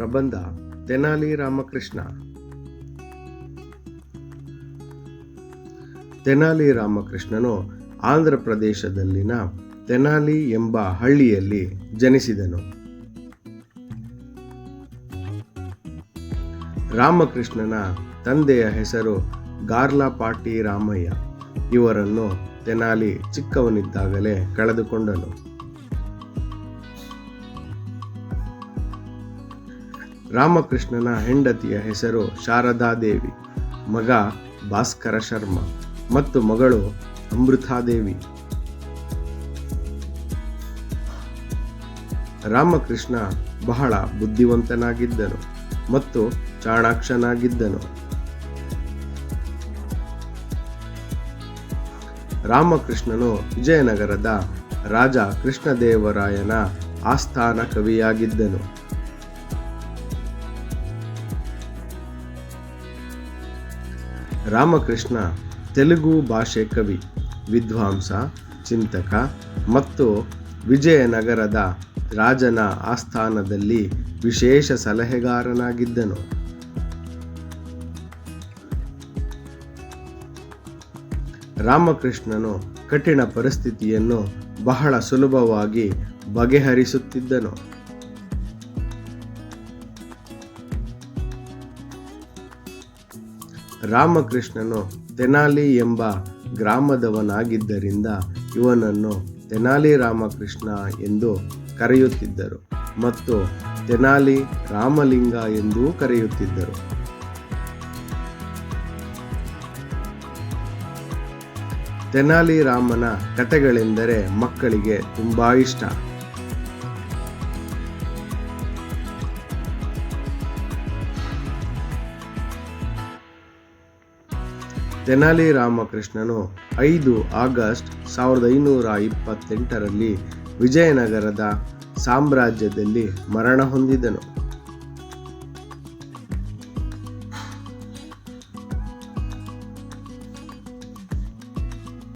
ಪ್ರಬಂಧ, ತೆನಾಲಿ ರಾಮಕೃಷ್ಣ. ತೆನಾಲಿ ರಾಮಕೃಷ್ಣನು ಆಂಧ್ರ ಪ್ರದೇಶದಲ್ಲಿನ ತೆನಾಲಿ ಎಂಬ ಹಳ್ಳಿಯಲ್ಲಿ ಜನಿಸಿದನು. ರಾಮಕೃಷ್ಣನ ತಂದೆಯ ಹೆಸರು ಗಾರ್ಲಾಪಾಟಿ ರಾಮಯ್ಯ. ಇವರನ್ನು ತೆನಾಲಿ ಚಿಕ್ಕವನಿದ್ದಾಗಲೇ ಕಳೆದುಕೊಂಡನು. ರಾಮಕೃಷ್ಣನ ಹೆಂಡತಿಯ ಹೆಸರು ಶಾರದಾದೇವಿ ಮಗ ಭಾಸ್ಕರ ಶರ್ಮ ಮತ್ತು ಮಗಳು ಅಮೃತಾದೇವಿ ರಾಮಕೃಷ್ಣ ಬಹಳ ಬುದ್ಧಿವಂತನಾಗಿದ್ದನು ಮತ್ತು ಚಾಣಾಕ್ಷನಾಗಿದ್ದನು. ರಾಮಕೃಷ್ಣನು ವಿಜಯನಗರದ ರಾಜ ಕೃಷ್ಣದೇವರಾಯನ ಆಸ್ಥಾನ ಕವಿಯಾಗಿದ್ದನು. ರಾಮಕೃಷ್ಣ ತೆಲುಗು ಭಾಷೆ ಕವಿ, ವಿದ್ವಾಂಸ, ಚಿಂತಕ ಮತ್ತು ವಿಜಯನಗರದ ರಾಜನ ಆಸ್ಥಾನದಲ್ಲಿ ವಿಶೇಷ ಸಲಹೆಗಾರನಾಗಿದ್ದನು. ರಾಮಕೃಷ್ಣನು ಕಠಿಣ ಪರಿಸ್ಥಿತಿಯನ್ನು ಬಹಳ ಸುಲಭವಾಗಿ ಬಗೆಹರಿಸುತ್ತಿದ್ದನು. ರಾಮಕೃಷ್ಣನು ತೆನಾಲಿ ಎಂಬ ಗ್ರಾಮದವನಾಗಿದ್ದರಿಂದ ಇವನನ್ನು ತೆನಾಲಿ ರಾಮಕೃಷ್ಣ ಎಂದು ಕರೆಯುತ್ತಿದ್ದರು ಮತ್ತು ತೆನಾಲಿ ರಾಮಲಿಂಗ ಎಂದೂ ಕರೆಯುತ್ತಿದ್ದರು. ತೆನಾಲಿ ರಾಮನ ಕಥೆಗಳೆಂದರೆ ಮಕ್ಕಳಿಗೆ ತುಂಬಾ ಇಷ್ಟ. ತೆನಾಲಿ ರಾಮಕೃಷ್ಣನು ಐದು ಆಗಸ್ಟ್ ಸಾವಿರದ ಐನೂರ ಇಪ್ಪತ್ತೆಂಟರಲ್ಲಿ ವಿಜಯನಗರದ ಸಾಮ್ರಾಜ್ಯದಲ್ಲಿ ಮರಣ ಹೊಂದಿದನು.